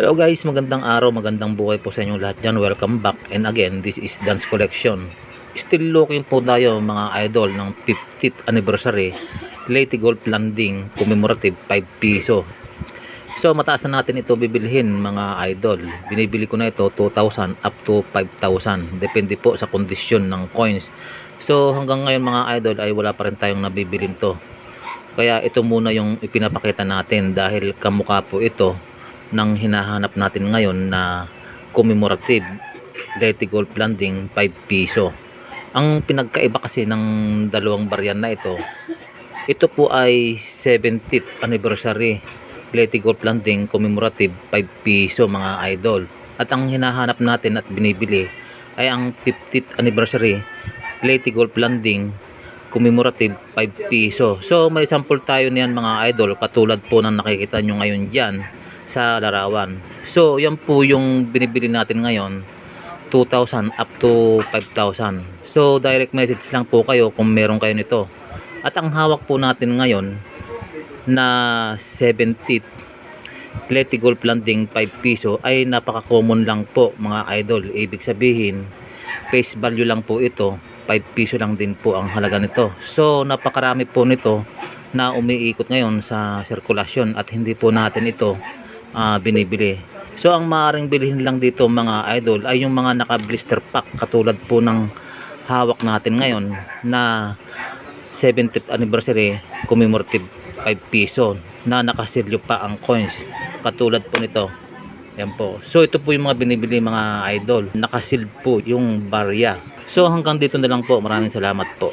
Hello guys, magandang araw, magandang buhay po sa inyong lahat dyan. Welcome back. And again, this is Dance Collection. Still looking po tayo mga idol ng 50th anniversary Lady Gold Landing commemorative 5 piso. So mataas na natin ito bibilhin mga idol. Binibili ko na ito 2,000 up to 5,000. Depende po sa kondisyon ng coins. So hanggang ngayon mga idol ay wala pa rin tayong nabibilin to. Kaya ito muna yung ipinapakita natin dahil kamukha po ito ng hinahanap natin ngayon na commemorative Leti Gold Landing 5 piso. Ang pinagkaiba kasi ng dalawang baryan na ito, ito po ay 70th anniversary Leti Gold Landing commemorative 5 piso mga idol. At ang hinahanap natin at binibili ay ang 50th anniversary Leti Gold Landing commemorative 5 piso. So may sample tayo niyan mga idol katulad po ng nakikita nyo ngayon dyan sa larawan. So yan po yung binibili natin ngayon 2,000 up to 5,000. So direct message lang po kayo kung meron kayo nito. At ang hawak po natin ngayon na 70th Leti Gold Landing 5 piso ay napaka-common lang po mga idol. Ibig sabihin, face value lang po ito. 5 piso lang din po ang halaga nito. So napakarami po nito na umiikot ngayon sa sirkulasyon at hindi po natin ito ah, binibili. So ang maaaring bilhin lang dito mga idol ay yung mga naka blister pack katulad po ng hawak natin ngayon na 70th anniversary commemorative 5 piso na nakasilyo pa ang coins katulad po nito yan po so ito po yung mga binibili mga idol nakasealed po yung barya so hanggang dito na lang po. Maraming salamat po